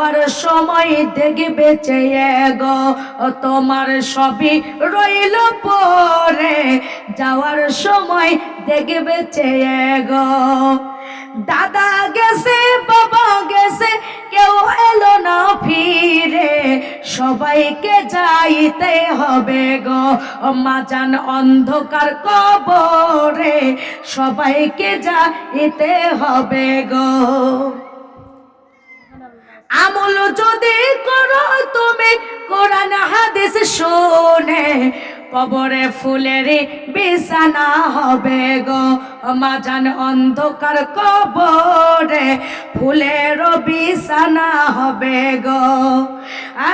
যাওয়ার সময় দেখবে চেয়ে গো তোমার সবই রইল পরে। যাওয়ার সময় দেখবে চেয়ে গো, দাদা গেছে, বাবা গেছে, কেউ এলো না ফিরে। সবাইকে যাইতে হবে গো মাজান অন্ধকার কবরে। সবাইকে যাইতে হবে গো। আমল যদি করো তুমি, কোরআন হাদিস শুনে কবরে ফুলের বিছানা হবে গো। মাজান অন্ধকার কবরে ফুলের বিছানা হবে গো।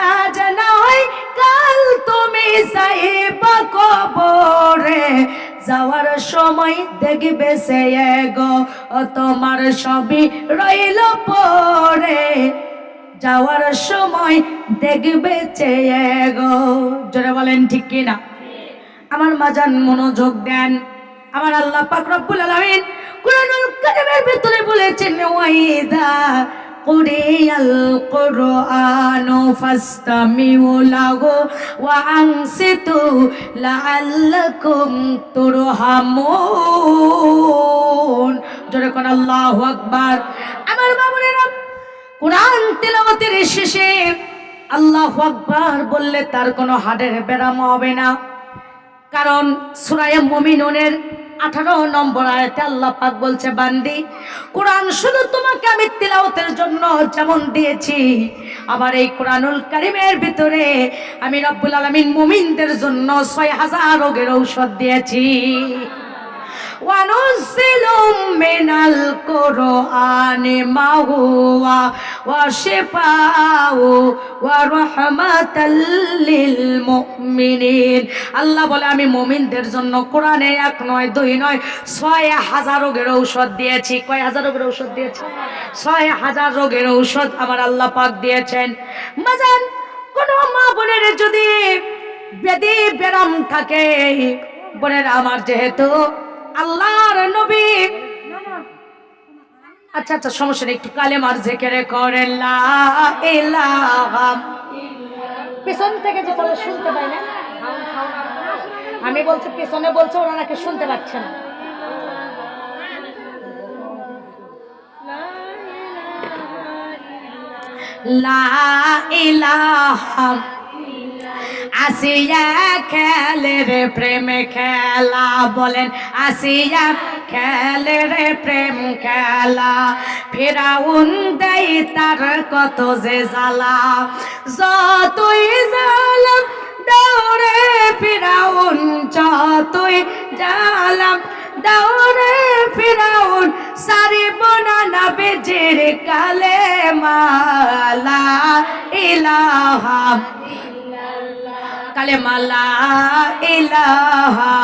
আজ নয় কাল তুমি যাইবা কবরে, যাওয়ার সময় দেখবে সে গো। তোমার সবই রইল পরে। যাওয়ার সময় দেখবে চেয়ে গো। জোরে বলেন, ঠিক কিনা? আমার মাজান মনোযোগ দেন। আমার আল্লাহ পাক রব্বুল আলামিন কুরআনুল কারীমের ভিতরে বলেছেন, ওয়াইদা কুরিয়াল কুরআনু ফাসতামিউ লাহু ওয়া আনসিতু লাআল্লাকুম তুরহামুন। জোরে কোন আল্লাহু আকবার। আমার মামুনেরা কোরআন তেলাওয়াতের শেষে আল্লাহ আকবার বললে তার কোনো হাড়ের ব্যারাম হবে না। কারণ সুরায় মমিনুনের আঠারো নম্বর আয়তে আল্লাহ পাক বলছে, বান্দি, কোরআন শুধু তোমাকে আমি তেলাওতের জন্য যেমন দিয়েছি, আবার এই কোরআনুল কারিমের ভিতরে আমি রব্বুল আলমিন মুমিনদের জন্য ছয় হাজার রোগের ঔষধ দিয়েছি। ওয়ানুসিলুম মিনাল কোরআনে মা হুয়া ওয়াশিফাউ ওয়া রাহমাতাল লিল মুমিনিন। আল্লাহ বলে, আমি মুমিনদের জন্য কোরআনে এক নয়, দুই নয়, ছয় হাজার রোগের ঔষধ দিয়েছি। কয় হাজার রোগের ঔষধ দিয়েছি? ছয় হাজার রোগের ঔষধ আমার আল্লাহ পাক দিয়েছেন। মাজান, কোন মা বোনের যদি বেদি বেরাম থাকে, বোনের আমার যেহেতু আল্লাহর নবী। আচ্ছা আচ্ছা সমস্যা নেই, একটু কালে মার জেকেরে ইলাহা পিছন থেকে যে তাহলে শুনতে পাই না, আমি বলছি, পিছনে বলছে, ওরা নাকি শুনতে পাচ্ছে না। লা ইলাহা আসিয়া খেলে রে প্রেম খেলা বলেন, আসিয়া খেলে রে প্রেম খেলা। ফেরাউন দেই তার কত যে জ্বালা, যতই জ্বালাম দৌড়ে ফেরাউন, যতই জ্বালাম দৌড়ে ফেরাউন, সারিব না না বেজের কালে মালা, ইলাহা কালেমা লা ইলাহা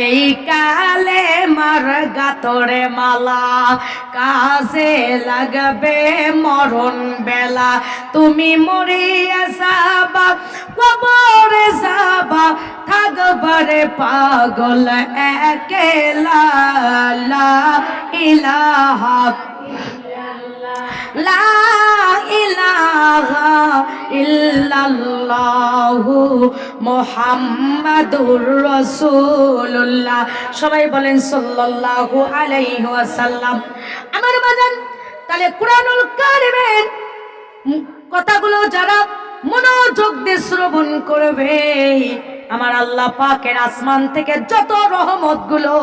এই কালে মার গাতরে মালা, কাজে লাগবে মরণ বেলা। তুমি মরিয়া যাবা, কবরে যাবা, থাকবারে পাগল একেলা ইলাহা ইল্লাল্লাহু মুহাম্মাদুর রাসূলুল্লাহ। সবাই বলেন সাল্লাল্লাহু আলাইহি ওয়াসাল্লাম। আমার বাজান, তাহলে কুরআনুল কারিমের কথাগুলো যারা মনোযোগ দিয়ে শ্রবণ করবে, আমার আল্লাহ পাকের আসমান থেকে যত রহমতগুলো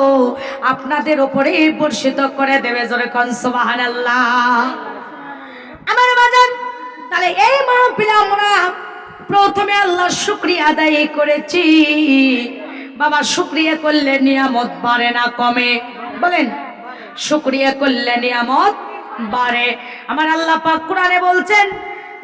আপনাদের উপরে বর্ষিত করে দেবে, জোরে কন সুবহানাল্লাহ। আমার বাজান তাহলে এই মাহফিলে আমরা প্রথমে আল্লাহ শুক্রিয়া আদায় করেছি। বাবা শুক্রিয়া করলে নিয়ামত বাড়ে না, কমে। বলেন, শুক্রিয়া করলে নিয়ামত বাড়ে। আমার আল্লাহ পাক কোরআনে বলছেন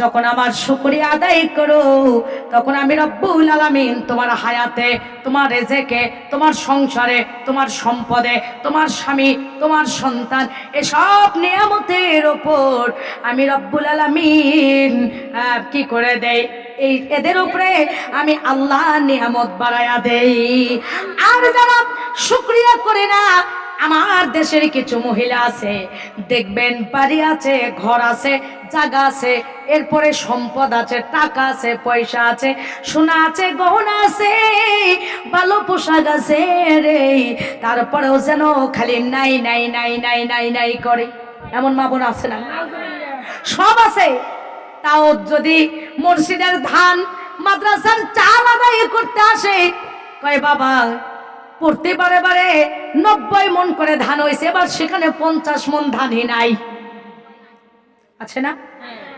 যখন আমার শুকরিয়া আদায় করো, তখন আমি রব্বুল আলামিন তোমার হায়াতে, তোমার রেজেকে, তোমার সংসারে, তোমার সম্পদে, তোমার স্বামী, তোমার সন্তান, এসব নিয়ামতের ওপর আমি রব্বুল আলামিন কি করে দেই? এই এদের উপরে আমি আল্লাহ নিয়ামত বাড়ায়া দেই। আর যারা শুক্রিয়া করে না আমার দেশের কিছু মহিলা আছে, দেখবেন বাড়ি আছে, ঘর আছে, জায়গা আছে, এরপরে সম্পদ আছে, টাকা আছে, পয়সা আছে, সোনা আছে, গহনা আছে, ভালো পোশাক আছে রে, তারপরেও যেন খালি নাই নাই নাই নাই নাই নাই করে। এমন মা বোন আছে না? সব আছে। তাও যদি মসজিদের ধান, মাদ্রাসার চাল আদায় করতে আসে, কয় বাবা পড়তে বারে বারে নব্বই মন করে ধান হয়েছে, এবার সেখানে পঞ্চাশ মন ধানই নাই। আছে না?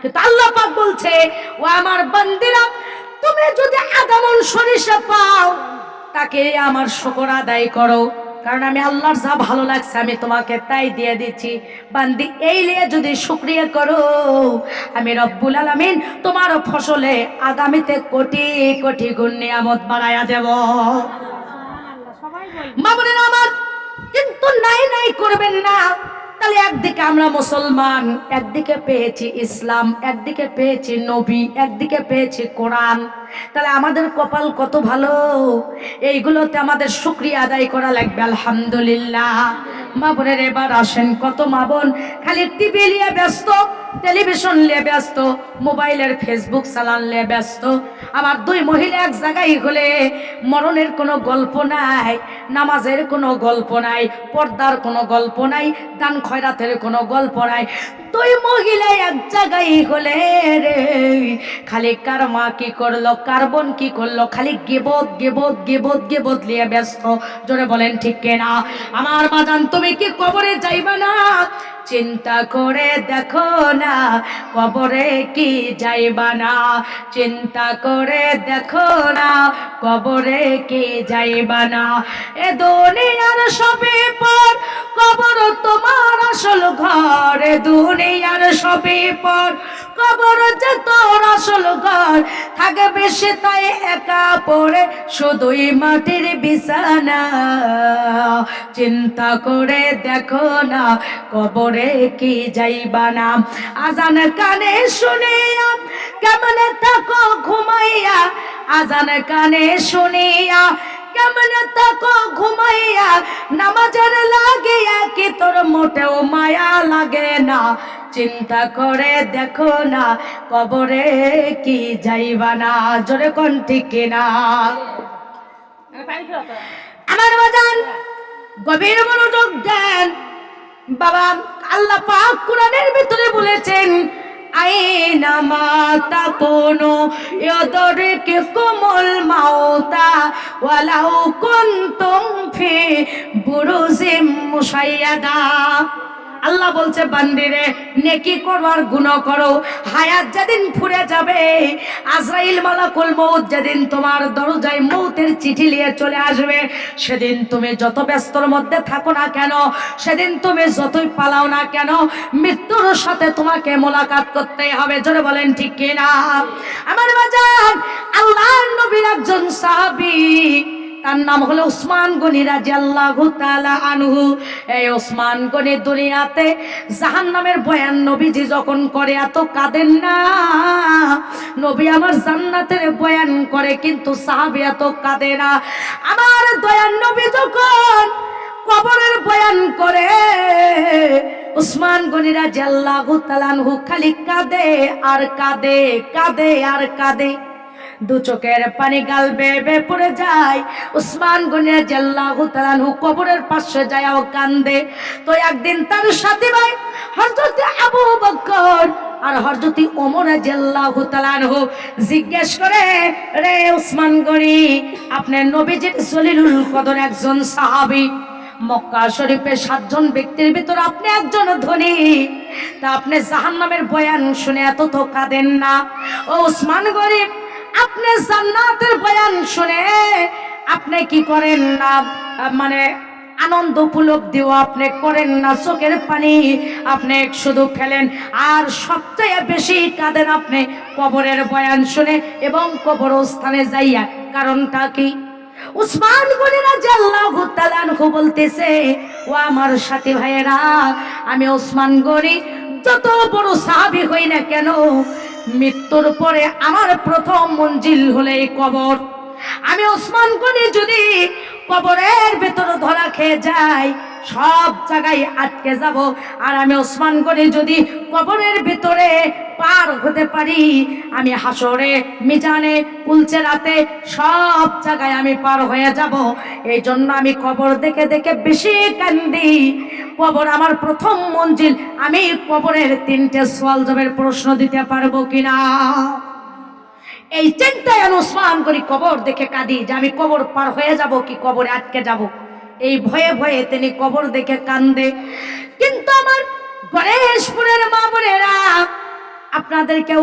কিন্তু আল্লাহ পাক বলছে, ও আমার বান্দিরা, তুমি যদি আগামন সরিষা পাও, তাকে আমার শকর আদায় করো। কারণ আমি আল্লাহর যা ভালো লাগছে, আমি তোমাকে তাই দিয়ে দিচ্ছি। বান্দি, এই নিয়ে যদি শুক্রিয়া করো, আমি রব্বুল আলামিন তোমার ফসলে আগামীতে কোটি কোটি গুণ নিয়ামত বাড়াইয়া দেব। মামুনের আমার কিন্তু নাই নাই করবেন না। তাহলে একদিকে আমরা মুসলমান, একদিকে পেয়েছি ইসলাম, একদিকে পেয়েছি নবী, একদিকে পেয়েছি কোরআন। তাহলে আমাদের কপাল কত ভালো? এইগুলোতে আমাদের শুক্রিয়া আদায় করা লাগবে, আলহামদুলিল্লাহ। মা বোনের এবার আসেন, কত মা বোন, খালি টিভি নিয়ে ব্যস্ত। টেলিভিশন নিয়ে ব্যস্ত, মোবাইলের ফেসবুক চালান নিয়ে ব্যস্ত। আমার দুই মহিলা এক জায়গায় হলে মরণের কোনো গল্প নাই, নামাজের কোনো গল্প নাই, পর্দার কোনো গল্প নাই, দান খয়রাতের কোনো গল্প নাই। দুই মহিলা এক জায়গায় হলে রে, খালি কার মা কি করল, কার বোন কি করল, খালি গেবত গেবত গেবত গেবত নিয়ে ব্যস্ত। জোরে বলেন, ঠিক কেনা? আমার বাজান, তুমি কি কবরে যাইবা না? চিন্তা করে দেখো না, কবরে কি যাইবা না? চিন্তা করে দেখো না, কবরে কি যাইবা না? এ দুনিয়ার সবে পর কবর তোমার আসল ঘর। এ দুনিয়ার সবে পর কবর যে তোর আসল ঘর। থাকে বেশি তাই একা পড়ে শুধুই মাটির বিছানা। চিন্তা করে দেখো না, কবরে কি যাইবা না? আজান কানে শুনিয়া কেমনে থাকো ঘুমাইয়া? আজান কানে শুনিয়া কেমনে থাকো ঘুমাইয়া? নামাজের লাগিয়া কি তোর মোটেও মায়া লাগে না? চিন্তা করে দেখো না কবরে কি যাইবা না? জোরে কোন ঠিক না আমার বাজান গভীর মনোযোগ দেন। বাবা, আল্লাহ পাক কোরআনের ভিতরে বলেছেন, আইনা মাতা কোনো ইয়দরিকে কোমল মাওতা, ওয়ালাউ কুনতুম ফি বুরুজিম মুশাইয়াদা। আল্লাহ বলছে, বান্দিরে, নেকি করো আর গুণ করো। হায়াত যেদিন ফুরে যাবে, আজরাইল মালাকুল মৌত যেদিন তোমার দরজায় মৌতের চিঠি নিয়ে চলে আসবে, সেদিন তুমি যত ব্যস্তর মধ্যে থাকো না কেন, সেদিন তুমি যতই পালাও না কেন, মৃত্যুর সাথে তোমাকে মোলাকাত করতে হবে। জোরে বলেন, ঠিক কিনা? আমার বাজান, আল্লাহর নবীর একজন সাহাবী তার নাম হলো উসমান গনি রাজি আল্লাহ আনহু। এই ওসমান গনি দুনিয়াতে জাহান নামের বয়ান নবীজি যখন করে, এত কাঁদেন না। নবী আমার জান্নাতের বয়ান করে, কিন্তু সাহাবি এত কাঁদে না। আমার দয়ান নবী যখন কবরের বয়ান করে, উসমান গনিরা জাল্লাহু তালানহু খালি কাঁদে আর কাঁদে কাঁদে আর কাঁদে। দু চোখের পানি গাল বেবে পড়ে যায়। উসমান গনিয়া জাল্লাহু তালানহু কবরের পাশে যায় ও কান্দে। তো একদিন তার সাথে ভাই হযরত আবু বকর আর হযরতি ওমর রাদিয়াল্লাহু তাআলাহু জিজ্ঞেস করে, রে উসমান গনি আপনার নবীজির সলিলুল কদর একজন সাহাবী। মক্কা শরীফে সাতজন ব্যক্তির ভিতর আপনি একজন ধনী। তা আপনি জাহান্নামের বয়ান শুনে এত তো কাঁদেন না। ও উসমান গরিব আপনি জান্নাতের বয়ান শুনে আপনি কি করেন না? মানে আনন্দ উপলব্ধিও আপনি করেন না? চোখের পানি আপনি শুধু ফেলেন। আর সবচেয়ে বেশি কাঁদেন আপনি কবরের বয়ান শুনে এবং কবরস্থানে যাইয়া। কারণটা কি? উসমান বলতেছে, ও আমার সাথী ভাইয়েরা, আমি ওসমান গনি, যত বড় সাহাবী হই না কেন মৃত্যুর পরে আমার প্রথম মঞ্জিল হলে কবর। আমি ওসমান গনি যদি কবরের ভেতর ধরা খেয়ে যাই, সব জায়গায় আটকে যাব। আর আমি ওসমান গনি যদি কবরের ভেতরে পার হতে পারি, আমি হাসরে, মিজানে, কুলচে রাতে সব জায়গায় আমি পার হয়ে যাব। এই জন্য আমি কবর দেখে দেখে বেশি কান্দি। কবর, আমার প্রথম মঞ্জিল। আমি কবরের তিনটে সোয়াল জবের প্রশ্ন দিতে পারব কিনা? এই চিন্তায় ওসমান করি, কবর দেখে কাঁদি যে আমি কবর পার হয়ে যাব কি কবরে আটকে যাব? এই ভয়ে ভয়ে তিনি কবর দেখে কান্দে। কিন্তু আমার গণেশপুরের মা বোনেরা, আপনাদেরকে